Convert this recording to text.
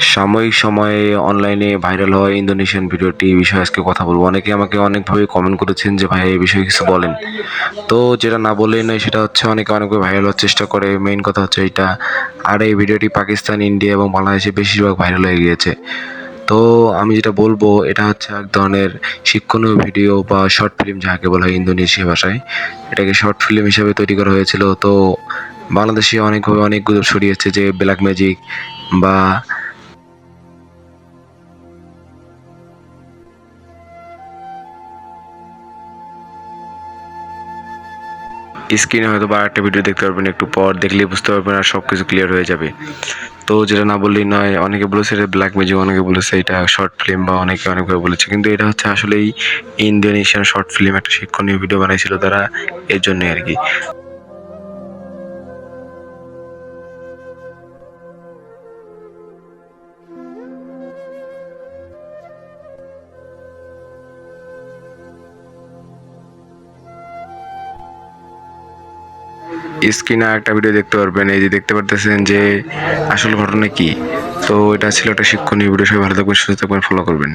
সাময়িক সময়ে অনলাইনে ভাইরাল হওয়া ইন্দোনেশিয়ান ভিডিওটি বিষয়ে আজকে কথা বলব। অনেকে আমাকে অনেকভাবে কমেন্ট করেছেন যে, ভাই, এই বিষয়ে কিছু বলেন। তো যেটা না বললেই নয় সেটা হচ্ছে অনেকে অনেকভাবে ভাইরাল হওয়ার চেষ্টা করে। মেইন কথা হচ্ছে এটা। আর এই ভিডিওটি পাকিস্তান, ইন্ডিয়া এবং বাংলাদেশে বেশিরভাগ ভাইরাল হয়ে গিয়েছে। তো আমি যেটা বলব, এটা হচ্ছে এক ধরনের শিক্ষণীয় ভিডিও বা শর্ট ফিল্ম যাকে বলা হয় ইন্দোনেশিয়া ভাষায়। এটাকে শর্ট ফিল্ম হিসাবে তৈরি করা হয়েছিল। তো বাংলাদেশে অনেকভাবে অনেক গুজব ছড়িয়েছে যে ব্ল্যাক ম্যাজিক বা স্ক্রিনে হয়তো বা একটা ভিডিও দেখতে পারবেন, একটু পর দেখলেই বুঝতে পারবেন আর সব কিছু ক্লিয়ার হয়ে যাবে। তো যেটা না বললেই নয়, অনেকে বলেছে এটা ব্ল্যাক ম্যাজিক অনেকে বলেছে এটা শর্ট ফিল্ম বা অনেকে অনেকভাবে বলেছে। কিন্তু এটা হচ্ছে আসলেই ইন্দোনেশিয়ান শর্ট ফিল্ম একটা শিক্ষণীয় ভিডিও বানাইছিল তারা এর জন্যই আর কি স্ক্রিনে একটা ভিডিও দেখতে পারবেন। এই যে দেখতে পারতেছেন যে আসল ঘটনা কি? তো এটা ছিল একটা শিক্ষণীয় ভিডিও সবাই ভালো থাকবেন, সুস্থ থাকবেন ফলো করবেন।